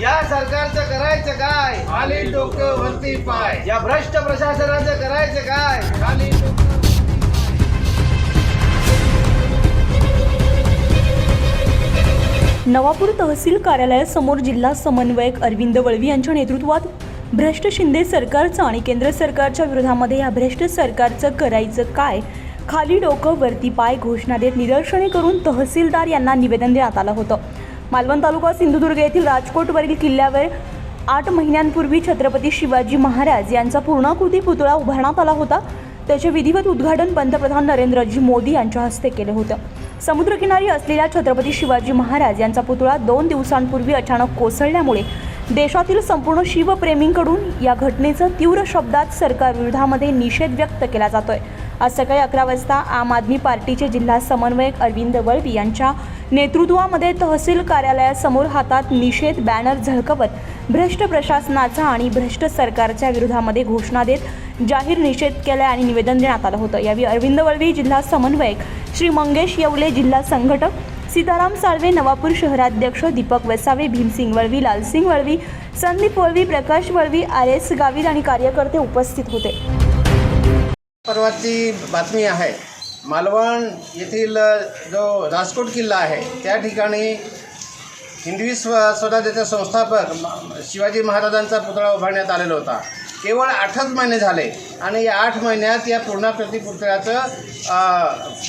या सरकारचं करायचं काय? खाली डोकं वरती पाय. या भ्रष्ट प्रशासनाचं करायचं काय? खाली डोकं नवापूर तहसील कार्यालयासमोर जिल्हा समन्वयक अरविंद वळवी यांच्या नेतृत्वात भ्रष्ट शिंदे सरकारचं आणि केंद्र सरकारच्या विरोधामध्ये या भ्रष्ट सरकारचं करायचं काय? खाली डोकं वरती पाय घोषणा देत निदर्शने करून तहसीलदार यांना निवेदन देण्यात आलं होतं. मालवण तालुका सिंधुदुर्ग येथील राजकोटवरील किल्ल्यावर आठ महिन्यांपूर्वी छत्रपती शिवाजी महाराज यांचा पूर्णाकृती पुतळा उभारण्यात आला होता. त्याचे विधिवत उद्घाटन पंतप्रधान नरेंद्रजी मोदी यांच्या हस्ते केले होतं. समुद्रकिनारी असलेल्या छत्रपती शिवाजी महाराज यांचा पुतळा दोन दिवसांपूर्वी अचानक कोसळल्यामुळे देशातील संपूर्ण शिवप्रेमींकडून या घटनेचा तीव्र शब्दात सरकारविरोधामध्ये निषेध व्यक्त केला जातोय. आज सकाळी अकरा वाजता आम आदमी पार्टीचे जिल्हा समन्वयक अरविंद वळवी यांच्या नेतृत्वामध्ये तहसील कार्यालयासमोर हातात निषेध बॅनर झळकवत भ्रष्ट प्रशासनाचा आणि भ्रष्ट सरकारच्या विरोधामध्ये घोषणा देत जाहीर निषेध केला आणि निवेदन देण्यात आलं होतं. यावेळी अरविंद वळवी जिल्हा समन्वयक श्री मंगेश येवले जिल्हा संघटक सीताराम साळवे नवापूर शहराध्यक्ष दीपक वसावे भीमसिंग वळवी लालसिंग वळवी संदीप वळवी प्रकाश वळवी आर एस गावित आणि कार्यकर्ते उपस्थित होते. परवाची बातमी आहे. मालवण येथील जो राजकोट किल्ला आहे त्या ठिकाणी हिंदवी स्व स्वराज्याचे संस्थापक शिवाजी महाराजांचा पुतळा उभारण्यात आलेला होता. केवळ आठच महिने झाले. आणि या आठ महिन्यात या पूर्णाकृती पुतळ्याचं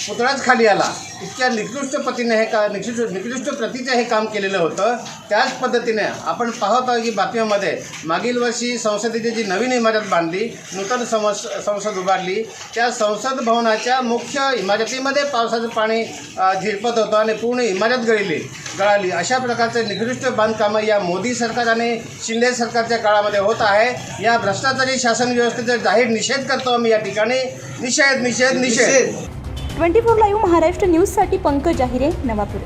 पुतळाच खाली आला. इतक्या निकृष्ट पतीने हे का निकृष्ट निकृष्ट प्रतीचं हे काम केलेलं होतं. त्याच पद्धतीने आपण पाहत आहोत की बातम्यामध्ये मागील वर्षी संसदेची जी नवीन इमारत बांधली नूतन संस संसद उभारली त्या संसद भवनाच्या मुख्य इमारतीमध्ये पावसाचं पाणी झिरपत होतं आणि पूर्ण इमारत गळली गळाली. अशा प्रकारचे निकृष्ट बांधकामं या मोदी सरकार आणि शिंदे सरकारच्या काळामध्ये होत आहे. या भ्रष्टाचारी शासन व्यवस्थेचं जाहीर निषेध करतो आम्ही या ठिकाणी. निषेध निषेध निषेध. ट्वेंटी फोर लाईव्ह महाराष्ट्र न्यूजसाठी पंकज आहिरे नवापूर.